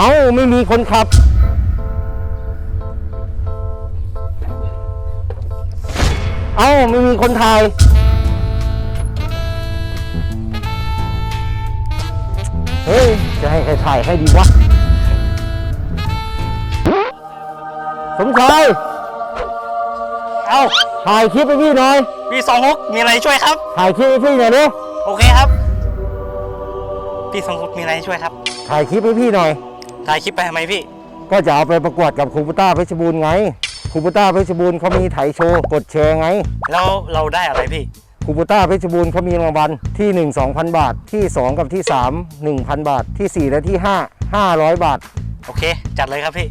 เอ้าไม่มีคนขับ เอ้าไม่มีคนถ่าย เฮ้ย จะให้ใครถ่ายให้ดีวะ สมชาย เอ้าถ่ายคลิปให้พี่หน่อยพี่สองฮกมีอะไรช่วยครับ ถ่ายคลิปให้พี่หน่อยดิโอเคครับ พี่สองฮกมีอะไรช่วยครับ ถ่ายคลิปให้พี่หน่อย ถ่ายคลิปไปทำไมพี่ ก็จะเอาไปประกวดกับครูปุต้าเพชรบูรณ์ไงครูปุต้าเพชรบูรณ์เขามีถ่ายโชว์กดแชร์ไงแล้วเราได้อะไรพี่ครูปุต้าเพชรบูรณ์เขามีรางวัลที่ 1 2,000 บาทที่ 2 กับที่ 3 1,000 บาทที่ 4 และที่ 5 500 บาท โอเค จัดเลยครับพี่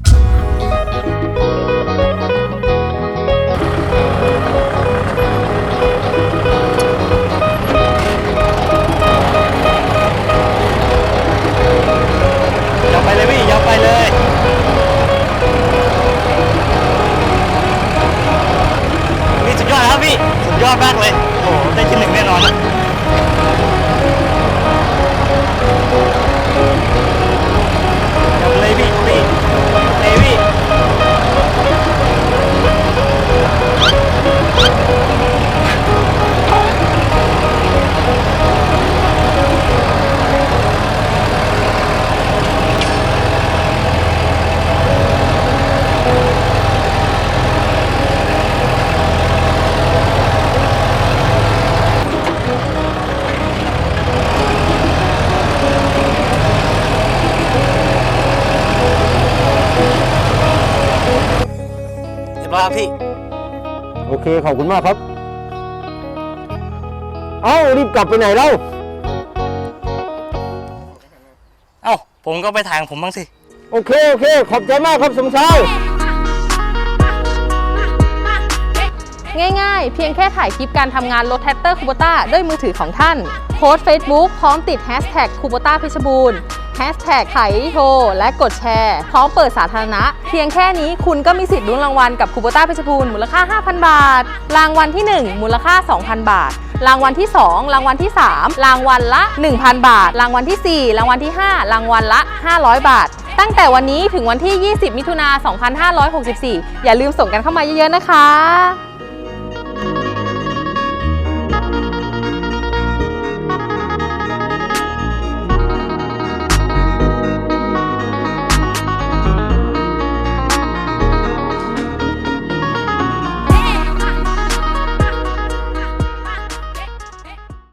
สุดยอดมากเลย บร้อยครับพี่ โอเคขอบคุณมากครับ เอ้ารีบกลับไปไหนเล่าเอ้า ผมก็ไปถ่ายของผมบ้างสิ โอเคโอเค ขอบใจมากครับสมชาย ง่ายๆ เพียงแค่ถ่ายคลิปการทำงานรถแท็กเตอร์คูโบต้าด้วยมือถือของท่าน โพสต์ Facebook พร้อมติด Hashtag คูโบต้าเพชรบูรณ์ Hashtag ไถโทและกดแชร์ พร้อมเปิดสาธารณะ เพียงแค่นี้คุณก็มีสิทธิ์ลุ้นรางวัลกับคูโบต้าเพชรบูรณ์มูลค่า 5,000 บาท รางวัลที่ 1 มูลค่า 2,000 บาทรางวัลที่ 2 รางวัลที่ 3 รางวัลละ 1,000 บาท รางวัลทีสี่4 รางวัลที่ 5 รางวัลละ 500 บาท ตั้งแต่วันนี้ถึงวันที่ 20 มิถุนา 2564 อย่าลืมส่งกันเข้ามาเยอะๆนะคะ